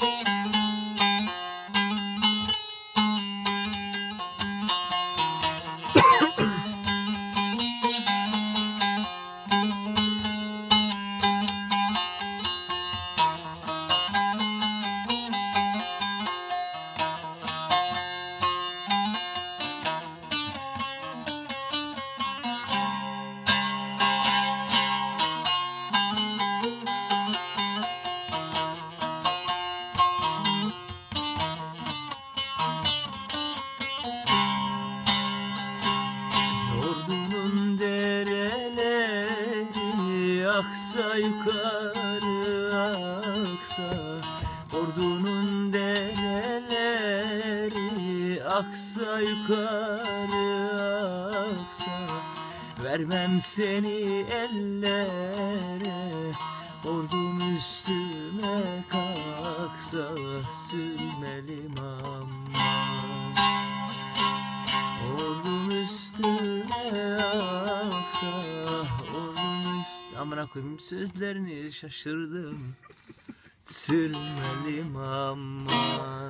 Ordunun aksa yukarı aksa. Ordunun dereleri aksa yukarı aksa. Vermem seni ellere Ordum üstüme kalksa. Sürmelim aman Amına koyayım sözlerini şaşırdım. Sürmelim aman